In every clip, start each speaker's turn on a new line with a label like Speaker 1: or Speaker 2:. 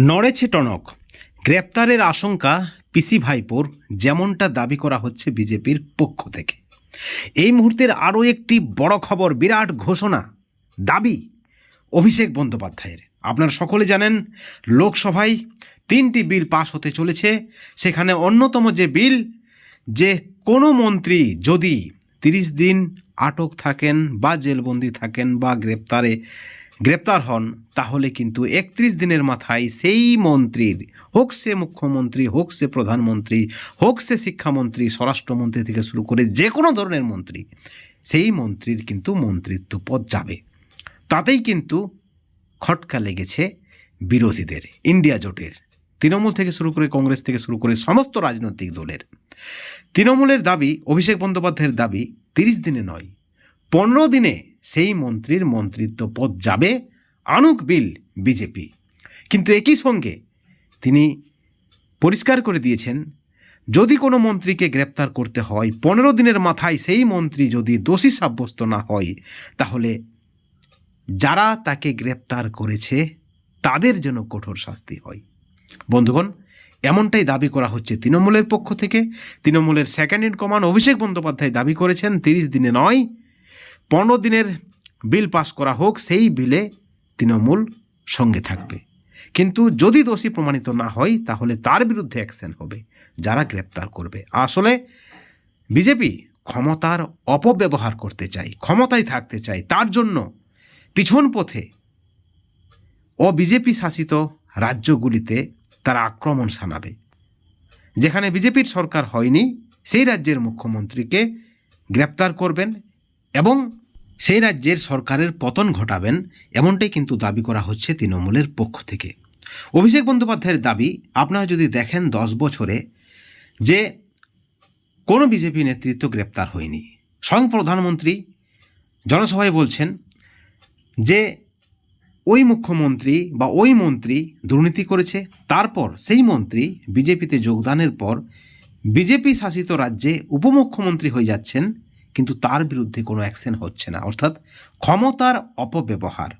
Speaker 1: নড়েছে টনক। গ্রেপ্তারের আশঙ্কা পিসি ভাইপোর, যেমনটা দাবি করা হচ্ছে বিজেপির পক্ষ থেকে। এই মুহূর্তের আরও একটি বড় খবর, বিরাট ঘোষণা, দাবি অভিষেক বন্দ্যোপাধ্যায়ের। আপনারা সকলে জানেন, লোকসভায় তিনটি বিল পাশ হতে চলেছে। সেখানে অন্যতম যে বিল, যে কোনো মন্ত্রী যদি তিরিশ দিন আটক থাকেন বা জেলবন্দি থাকেন বা গ্রেপ্তারে গ্রেপ্তার হন, তাহলে কিন্তু একত্রিশ দিনের মাথায় সেই মন্ত্রীর, হোক সে মুখ্যমন্ত্রী, হোক সে প্রধানমন্ত্রী, হোক সে শিক্ষামন্ত্রী, স্বরাষ্ট্রমন্ত্রী থেকে শুরু করে যে কোনো ধরনের মন্ত্রী, সেই মন্ত্রীর কিন্তু মন্ত্রিত্ব পদ যাবে। তাতেই কিন্তু খটকা লেগেছে বিরোধীদের, ইন্ডিয়া জোটের। তৃণমূল থেকে শুরু করে কংগ্রেস থেকে শুরু করে সমস্ত রাজনৈতিক দলের। তৃণমূলের দাবি, অভিষেক বন্দ্যোপাধ্যায়ের দাবি তিরিশ দিনে নয়, পনেরো দিনে সেই মন্ত্রীর মন্ত্রিত্ব পদ যাবে আনুক বিল বিজেপি। কিন্তু একই সঙ্গে তিনি পরিষ্কার করে দিয়েছেন, যদি কোনো মন্ত্রীকে গ্রেপ্তার করতে হয়, পনেরো দিনের মাথায় সেই মন্ত্রী যদি দোষী সাব্যস্ত না হয়, তাহলে যারা তাকে গ্রেপ্তার করেছে, তাদের যেন কঠোর শাস্তি হয়। বন্ধুগণ, এমনটাই দাবি করা হচ্ছে তৃণমূলের পক্ষ থেকে। তৃণমূলের second in command Abhishek Bandyopadhyay দাবি করেছেন, তিরিশ দিনে নয় পনেরো দিনের বিল পাস করা হোক, সেই বিলে তৃণমূল সঙ্গে থাকবে। কিন্তু যদি দোষী প্রমাণিত না হয়, তাহলে তার বিরুদ্ধে অ্যাকশন হবে, যারা গ্রেপ্তার করবে। আসলে বিজেপি ক্ষমতার অপব্যবহার করতে চায়, ক্ষমতায় থাকতে চায়, তার জন্য পিছন পথে ও বিজেপি শাসিত রাজ্যগুলিতে তারা আক্রমণ সানাবে যেখানে বিজেপির সরকার হয়নি, সেই রাজ্যের মুখ্যমন্ত্রীকে গ্রেপ্তার করবেন এবং সেই রাজ্যের সরকারের পতন ঘটাবেন এমনটাই কিন্তু দাবি করা হচ্ছে তৃণমূলের পক্ষ থেকে। অভিষেক বন্দ্যোপাধ্যায়ের দাবি, আপনারা যদি দেখেন দশ বছরে, যে কোনো বিজেপি নেতৃত্ব গ্রেপ্তার হয়নি। স্বয়ং প্রধানমন্ত্রী জনসভায় বলছেন যে ওই মুখ্যমন্ত্রী বা ওই মন্ত্রী দুর্নীতি করেছে, তারপর সেই মন্ত্রী বিজেপিতে যোগদানের পর বিজেপি শাসিত রাজ্যে উপমুখ্যমন্ত্রী হয়ে যাচ্ছেন কিন্তু তার বিরুদ্ধে কোনো অ্যাকশন হচ্ছে না। অর্থাৎ ক্ষমতার অপব্যবহার,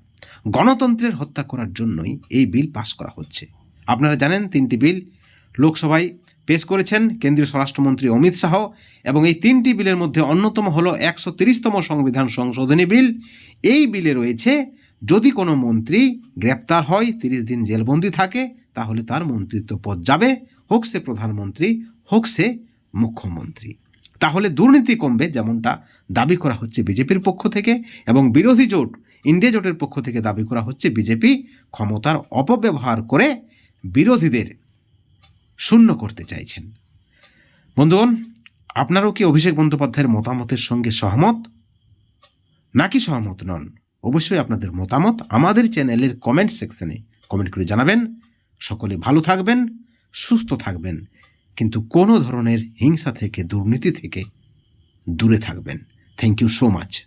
Speaker 1: গণতন্ত্রের হত্যা করার জন্যই এই বিল পাশ করা হচ্ছে। আপনারা জানেন তিনটি বিল লোকসভায় পেশ করেছেন কেন্দ্রীয় স্বরাষ্ট্রমন্ত্রী অমিত শাহ এবং এই তিনটি বিলের মধ্যে অন্যতম হলো একশো তিরিশতম সংবিধান সংশোধনী বিল এই বিলে রয়েছে, যদি কোনো মন্ত্রী গ্রেপ্তার হয়, তিরিশ দিন জেলবন্দি থাকে, তাহলে তার মন্ত্রিত্ব পদ যাবে, হোক সে প্রধানমন্ত্রী, হোক সে মুখ্যমন্ত্রী। তাহলে দুর্নীতি কমবে যেমনটা দাবি করা হচ্ছে বিজেপির পক্ষ থেকে এবং বিরোধী জোট, ইন্ডিয়া জোটের পক্ষ থেকে দাবি করা হচ্ছে বিজেপি ক্ষমতার অপব্যবহার করে বিরোধীদের শূন্য করতে চাইছেন। বন্ধুগণ, আপনারাও কি অভিষেক বন্দ্যোপাধ্যায়ের মতামতের সঙ্গে সহমত? নাকি সহমত নন? অবশ্যই আপনাদের মতামত আমাদের চ্যানেলের কমেন্ট সেকশনে কমেন্ট করে জানাবেন। সকলে ভালো থাকবেন, সুস্থ থাকবেন। কিন্তু কোনো ধরনের হিংসা থেকে দুর্নীতি থেকে দূরে থাকবেন। Thank you so much